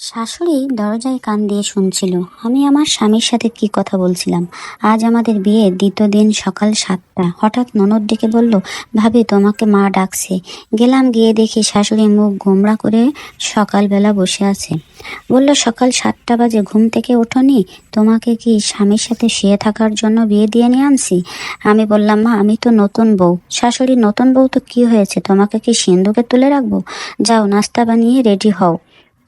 শাশুড়ি দরজায় কান দিয়ে শুনছিল। আমি আমার স্বামীর সাথে কি কথা বলছিলাম? আজ আমাদের বিয়ে দ্বিতীয় দিন সকাল সাতটা। হঠাৎ ননদ ডেকে বলল, ভাবি, তোমাকে মা ডাকছে। গেলাম, গিয়ে দেখি শাশুড়ি মুখ গোমড়া করে সকালবেলা বসে আছে। বলল, সকাল সাতটা বাজে, ঘুম থেকে ওঠোনি? তোমাকে কি স্বামীর সাথে শুয়ে থাকার জন্য বিয়ে দিয়ে নিয়ে আনছি? আমি বললাম, মা, আমি তো নতুন বউ। শাশুড়ি, নতুন বউ তো কি হয়েছে? তোমাকে কি সিন্ধুকে তুলে রাখব? যাও, নাস্তা বানিয়ে রেডি হও।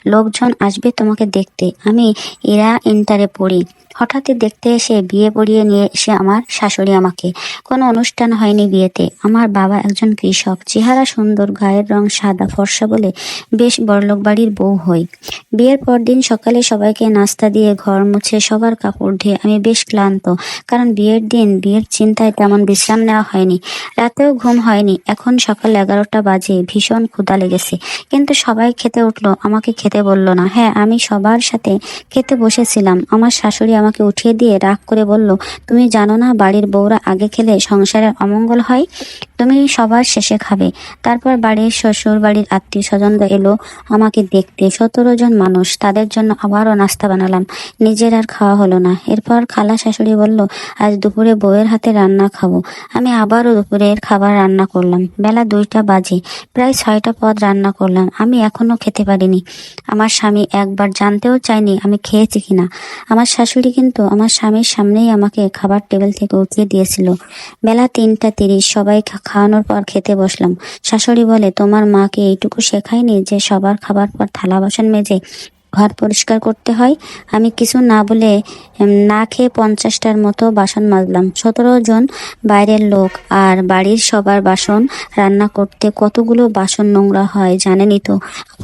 লোকজন আসবে তোমাকে দেখতে। আমি এরা ইন্টারে পড়ি। হঠাৎই দেখতে এসে বিয়ে পড়িয়ে নিয়ে এসে আমার শাশুড়ি আমাকে। কোনো অনুষ্ঠান হয়নি বিয়েতে। আমার বাবা একজন কৃষক। চেহারা সুন্দর, গায়ের রং সাদা, ফর্সা বলে বেশ বড়লোক বাড়ির বউ হই। বিয়ের পর দিন সকালে সবাইকে নাস্তা দিয়ে ঘর মুছে সবার কাপড় ধুয়ে আমি বেশ ক্লান্ত। কারণ বিয়ের দিন বিয়ের চিন্তায় তেমন বিশ্রাম নেওয়া হয়নি। রাতেও ঘুম হয়নি। এখন সকাল এগারোটা বাজে, ভীষণ ক্ষুধা লেগেছে। কিন্তু সবাই খেতে উঠল। আমাকে খেতে বলল না। হ্যাঁ আমি সবার সাথে খেতে বসেছিলাম। আমার শাশুড়ি আমাকে উঠিয়ে দিয়ে রাগ করে বলল, তুমি জানো না বাড়ির বউরা আগে খেলে সংসারের অমঙ্গল হয়? তুমি সবার শেষে খাবে। তারপর বাড়ির শ্বশুর, বাড়ির আত্মীয় স্বজনরা এলো, আমাকে দেখতে সতেরো জন মানুষ, তাদের জন্য আবারও নাস্তা বানালাম। নিজের আর খাওয়া হলো না। এরপর খালা শাশুড়ি বলল, আজ দুপুরে বউয়ের হাতে রান্না খাব। আমি আবারও দুপুরের খাবার রান্না করলাম। বেলা দুইটা বাজে, প্রায় ছয়টা পদ রান্না করলাম। আমি এখনও খেতে পারিনি। আমার স্বামী একবার জানতেও চায়নি আমি খেয়েছি কিনা। আমার শাশুড়ি কিন্তু আমার স্বামীর সামনেই আমাকে খাবার টেবিল থেকে উঠিয়ে দিয়েছিল। বেলা তিনটা তিরিশ, সবাই খাওয়ানোর পর খেতে বসলাম। শাশুড়ি বলে, তোমার মাকে এইটুকু শেখায়নি যে সবার খাবার পর থালা বাসন মেজে ঘর পরিষ্কার করতে হয়। আমি কিছু না বলে না খেয়ে পঞ্চাশটার মতো বাসন মাজলাম। সতেরো জন বাইরের লোক আর বাড়ির সবার বাসন রান্না করতে কতগুলো বাসন নোংরা হয় জানেনই তো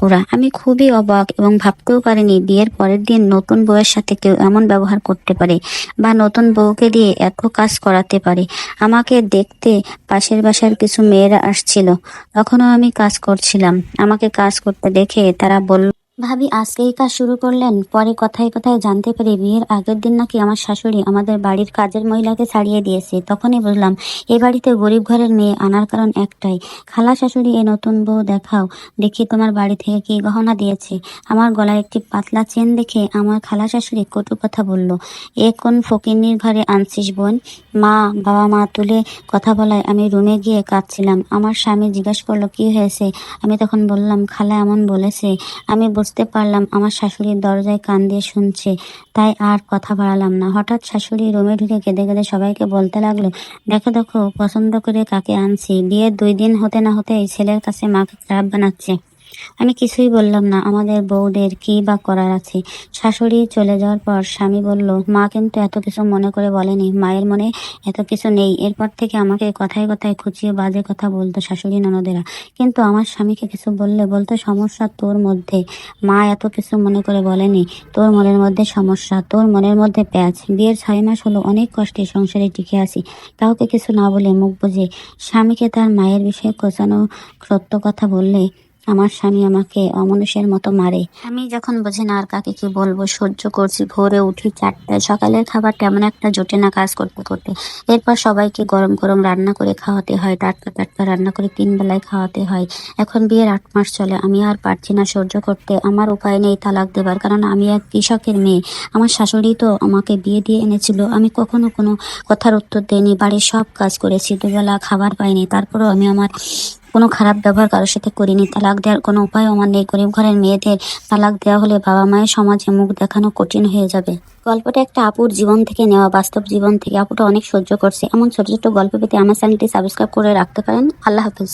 ওরা আমি খুবই অবাক এবং ভাবতেও পারিনি বিয়ের পরের দিন নতুন বউয়ের সাথে কেউ এমন ব্যবহার করতে পারে বা নতুন বউকে দিয়ে এত কাজ করাতে পারে। আমাকে দেখতে পাশের বাসার কিছু মেয়েরা আসছিল। তখনও আমি কাজ করছিলাম। আমাকে কাজ করতে দেখে তারা বলল ভাবি, আজকেই কাজ শুরু করলেন। পরে কথায় কথায় জানতে পেরে বিয়ের আগের দিন নাকি আমার শাশুড়ি আমাদের বাড়ির কাজের মহিলাকে ছাড়িয়ে দিয়েছে। তখনই বুঝলাম, এ বাড়িতে গরিব ঘরের মেয়ে আনার কারণ একটাই। খালা শাশুড়ি, এ নতুন বউ দেখাও। দেখি তোমার বাড়ি থেকে কি গহনা দিয়েছে। আমার গলায় একটি পাতলা চেন দেখে আমার খালা শাশুড়ি কটু কথা বলল, এ কোন ফকিন্নির ঘরে আনছিস বোন? মা, বাবা মা তুলে কথা বলায় আমি রুমে গিয়ে কাঁদছিলাম। আমার স্বামী জিজ্ঞাসা করল, কি হয়েছে? আমি তখন বললাম, খালা এমন বলেছে। আমি বুঝতে পারলাম আমার শাশুড়ির দরজায় কান দিয়ে শুনছে, তাই আর কথা বাড়ালাম না। হঠাৎ শাশুড়ি রুমে ঢুকে কেঁদে কেঁদে সবাইকে বলতে লাগল, দেখো দেখো, পছন্দ করে কাকে আনছি? বিয়ের দুই দিন হতে না হতেই ছেলের কাছে মাকে খারাপ বানাচ্ছে। আমি কিছুই বললাম না। আমাদের বউদের কি বা করার আছে? শাশুড়ি চলে যাওয়ার পর স্বামী বলল, মা কিন্তু এত কিছু মনে করে বলেনি। মায়ের মনে এত কিছু নেই। এরপর থেকে আমাকে কথায় কথায় খুঁচিয়ে বাজে কথা বলতো শাশুড়ি ননদেরা। কিন্তু আমার স্বামীকে কিছু বললে বলতো, সমস্যা তোর মধ্যে। মা এত কিছু মনে করে বলেনি। তোর মনের মধ্যে সমস্যা, তোর মনের মধ্যে প্যাচ। বিয়ের ছয় মাস হলো, অনেক কষ্টে সংসারে টিকে আছি। কাউকে কিছু না বলে মুখ বুঝে স্বামীকে তার মায়ের বিষয়ে কোচানো সত্য কথা বললে আমার স্বামী আমাকে অমানুষের মতো মারে। আমি যখন বুঝি না আর কাকে কি বলব, সহ্য করছি, ভোরে উঠি চারটায় সকালের খাবার তেমন একটা জোটে না কাজ করতে করতে। এরপর সবাইকে গরম গরম রান্না করে খাওয়াতে হয়, টাটকা টাটকা রান্না করে তিন বেলায় খাওয়াতে হয়। এখন বিয়ের আট মাস চলে, আমি আর পারছি না সহ্য করতে। আমার উপায় নেই তালাক দেবার, কারণ আমি এক কৃষকের মেয়ে। আমার শাশুড়ি তো আমাকে বিয়ে দিয়ে এনেছিল, আমি কখনো কোনো কথার উত্তর দেইনি, বাড়ির সব কাজ করেছি, দুবেলা খাবার পাইনি, তারপরেও আমি আমার কোনো খারাপ ব্যবহার কারোর সাথে করিনি, তালাক দেওয়ার কোনো উপায় আমার নেই। গরিব ঘরের মেয়েদের তালাক দেওয়া হলে বাবা মায়ের সমাজে মুখ দেখানো কঠিন হয়ে যাবে। গল্পটা একটা আপুর জীবন থেকে নেওয়া, বাস্তব জীবন থেকে। আপুটা অনেক সহ্য করছে। এমন ছোট ছোট গল্প পেতে আমার চ্যানেলটি সাবস্ক্রাইব করে রাখতে পারেন। আল্লাহ হাফিজ।